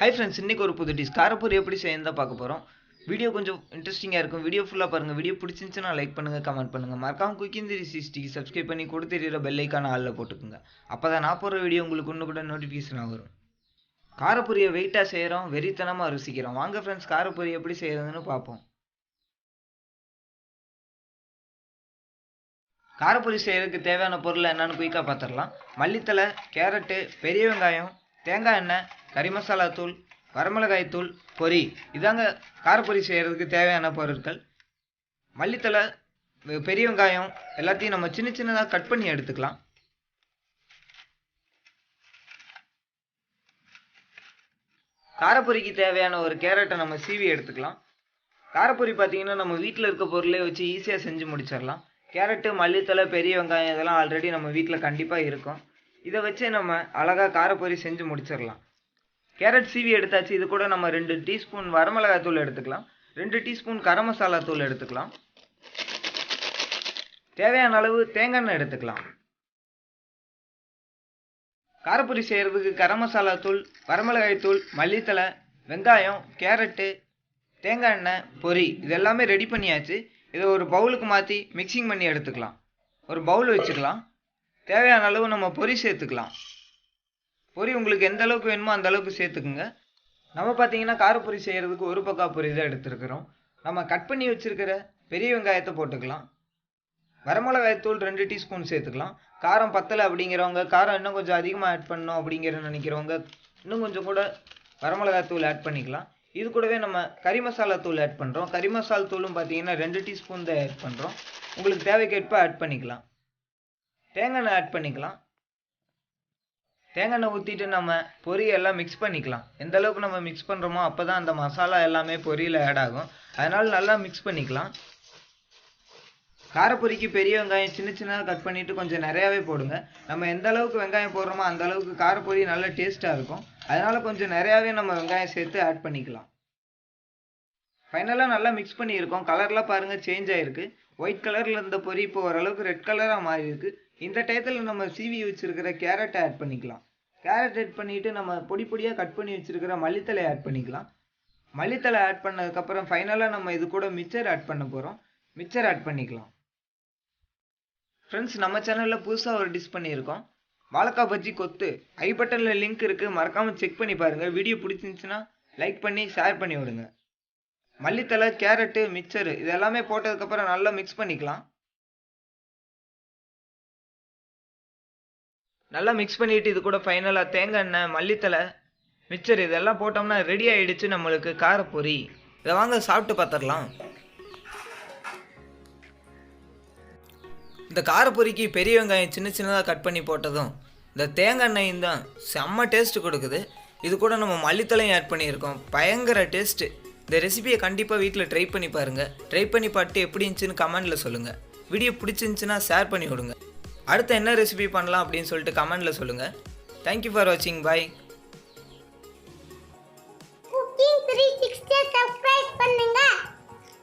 Hi friends இன்றைக்கி ஒரு புது டிஷ் காரப்பூர் எப்படி செய்யணும் தான் பார்க்க போகிறோம் வீடியோ கொஞ்சம் இன்ட்ரெஸ்டிங்காக இருக்கும். வீடியோ ஃபுல்லாக பாருங்கள் வீடியோ பிடிச்சிருந்துச்சுன்னா லைக் பண்ணுங்கள் கமெண்ட் பண்ணுங்கள் மறக்காமல் குக்கிங் திரி சிஸ்டிக்கு சப்ஸ்கிரைப் பண்ணி கூட தெரியுற பெல்லைக்கான ஆளில் போட்டுக்கோங்க. அப்போ தான் நான் போடுற வீடியோ உங்களுக்கு ஒன்று கூட நோட்டிஃபிகேஷனாக வரும். காரப்பூரியை வெயிட்டாக செய்கிறோம் வெறித்தனமாக ருசிக்கிறோம். வாங்க ஃப்ரெண்ட்ஸ் காரப்பூரி எப்படி செய்கிறதுன்னு பார்ப்போம். காரப்பொரி செய்கிறதுக்கு தேவையான பொருள் என்னென்னு குயிக்காக பார்த்துடலாம். மல்லித்தலை கேரட்டு பெரிய வெங்காயம் தேங்காய் எண்ணெய் கறி மசாலா தூள் வரமிளகாய் தூள் பொரி. இதாங்க காரப்பொரி செய்கிறதுக்கு தேவையான பொருட்கள். மல்லித்தலை பெரிய வெங்காயம் எல்லாத்தையும் நம்ம சின்ன சின்னதாக கட் பண்ணி எடுத்துக்கலாம். காரப்பொரிக்கு தேவையான ஒரு கேரட்டை நம்ம சீவி எடுத்துக்கலாம். காரப்பொரி பார்த்தீங்கன்னா நம்ம வீட்டில் இருக்க பொருளே வச்சு ஈஸியாக செஞ்சு முடிச்சிடலாம். கேரட்டு மல்லித்தலை பெரிய வெங்காயம் இதெல்லாம் ஆல்ரெடி நம்ம வீட்டில் கண்டிப்பாக இருக்கும். இதை வச்சு நம்ம அழகாக காரப்பொரி செஞ்சு முடிச்சிடலாம். கேரட் சீவி எடுத்தாச்சு இது கூட நம்ம ரெண்டு டீஸ்பூன் வரமிளகாய் தூள் எடுத்துக்கலாம். ரெண்டு டீஸ்பூன் கரம் மசாலா தூள் எடுத்துக்கலாம். தேவையான அளவு தேங்காய் எண்ணெய் எடுத்துக்கலாம். காரப்பொரி செய்கிறதுக்கு கரம் மசாலா தூள் வரமிளகாய் தூள் மல்லித்தலை வெங்காயம் கேரட்டு தேங்காய் எண்ணெய் பொரி இது எல்லாமே ரெடி பண்ணியாச்சு. இதை ஒரு பவுலுக்கு மாற்றி மிக்சிங் பண்ணி எடுத்துக்கலாம். ஒரு பவுல் வச்சுக்கலாம். தேவையான அளவு நம்ம பொரி சேர்த்துக்கலாம். பொரி உங்களுக்கு எந்த அளவுக்கு வேணுமோ அந்த அளவுக்கு சேர்த்துக்குங்க. நம்ம பார்த்தீங்கன்னா காரப்பொரி செய்கிறதுக்கு ஒரு பக்கா பொரி தான் எடுத்துருக்குறோம். நம்ம கட் பண்ணி வச்சுருக்கிற பெரிய வெங்காயத்தை போட்டுக்கலாம். வரமிளகாய் தூள் ரெண்டு டீஸ்பூன் சேர்த்துக்கலாம். காரம் பத்தலை அப்படிங்கிறவங்க காரம் இன்னும் கொஞ்சம் அதிகமாக ஆட் பண்ணணும் அப்படிங்கிற நினைக்கிறவங்க இன்னும் கொஞ்சம் கூட வரமிளகாய் தூள் ஆட் பண்ணிக்கலாம். இது கூடவே நம்ம கறி மசாலா தூள் ஆட் பண்ணுறோம் கறி மசாலா தூளும் பார்த்தீங்கன்னா ரெண்டு டீஸ்பூன் தான் ஆட் பண்ணுறோம் உங்களுக்கு தேவைக்கேற்ப ஆட் பண்ணிக்கலாம். தேங்காய் எண்ணெய் ஆட் பண்ணிக்கலாம். தேங்காய் எண்ணெய் ஊற்றிட்டு நம்ம பொரியெல்லாம் மிக்ஸ் பண்ணிக்கலாம். எந்த அளவுக்கு நம்ம மிக்ஸ் பண்ணுறோமோ அப்போ தான் அந்த மசாலா எல்லாமே பொரியில் ஆட் ஆகும். அதனால் நல்லா மிக்ஸ் பண்ணிக்கலாம். காரப்பொரிக்கு பெரிய வெங்காயம் சின்ன சின்னதாக கட் பண்ணிவிட்டு கொஞ்சம் நிறையாவே போடுங்க. நம்ம எந்த அளவுக்கு வெங்காயம் போடுறோமோ அந்த அளவுக்கு காரப்பொரி நல்ல டேஸ்ட்டாக இருக்கும். அதனால் கொஞ்சம் நிறையாவே நம்ம வெங்காயம் சேர்த்து ஆட் பண்ணிக்கலாம். ஃபைனலாக நல்லா மிக்ஸ் பண்ணியிருக்கோம். கலர்லாம் பாருங்கள் சேஞ்ச் ஆகிருக்கு ஒயிட் கலரில் இருந்த பொரி இப்போ ஓரளவுக்கு ரெட் கலராக மாறி இருக்குது இந்த டயத்தில் நம்ம சீவி வச்சுருக்கிற கேரட்டை ஆட் பண்ணிக்கலாம். கேரட் ஆட் பண்ணிவிட்டு நம்ம பொடி பொடியாக கட் பண்ணி வச்சுருக்கிற மல்லித்தலை ஆட் பண்ணிக்கலாம். மல்லித்தலை ஆட் பண்ணதுக்கப்புறம் ஃபைனலாக நம்ம இது கூட மிச்சர் ஆட் பண்ண போகிறோம் மிச்சர் ஆட் பண்ணிக்கலாம். ஃப்ரெண்ட்ஸ் நம்ம சேனலில் புதுசாக ஒரு டிஷ் பண்ணியிருக்கோம். வாழைக்காய் பஜ்ஜி கொத்து. ஐ பட்டனில் லிங்க் இருக்குது மறக்காமல் செக் பண்ணி பாருங்கள் வீடியோ பிடிச்சிருந்துச்சுன்னா லைக் பண்ணி ஷேர் பண்ணி விடுங்க. மல்லித்தலை கேரட்டு மிக்சரு இதெல்லாமே போட்டதுக்கப்புறம் நல்லா மிக்ஸ் பண்ணிக்கலாம். நல்லா மிக்ஸ் பண்ணிட்டு இது கூட ஃபைனலாக தேங்காய் எண்ணெய் மல்லித்தலை மிக்சர் இதெல்லாம் போட்டோம்னா ரெடி ஆகிடுச்சு நம்மளுக்கு காரப்பொரி. இதை வாங்க சாப்பிட்டு பார்த்துடலாம். இந்த காரப்பொரிக்கு பெரிய வெங்காயம் சின்ன சின்னதாக கட் பண்ணி போட்டதும் இந்த தேங்காய் எண்ணெயும் தான் செம்ம டேஸ்ட்டு கொடுக்குது. இது கூட நம்ம மல்லித்தலையும் ஆட் பண்ணியிருக்கோம். பயங்கர டேஸ்ட்டு இந்த ரெசிபியை கண்டிப்பாக வீட்டில் ட்ரை பண்ணி பாருங்கள் ட்ரை பண்ணி பார்த்துட்டு எப்படி இருந்துச்சுன்னு கமெண்டில் சொல்லுங்கள் வீடியோ பிடிச்சிருந்துச்சுன்னா ஷேர் பண்ணி விடுங்க. அடுத்து என்ன ரெசிபி பண்ணலாம் அப்படின்னு சொல்லிட்டு கமெண்டில் சொல்லுங்கள் தேங்க்யூ ஃபார் வாட்சிங் பாய்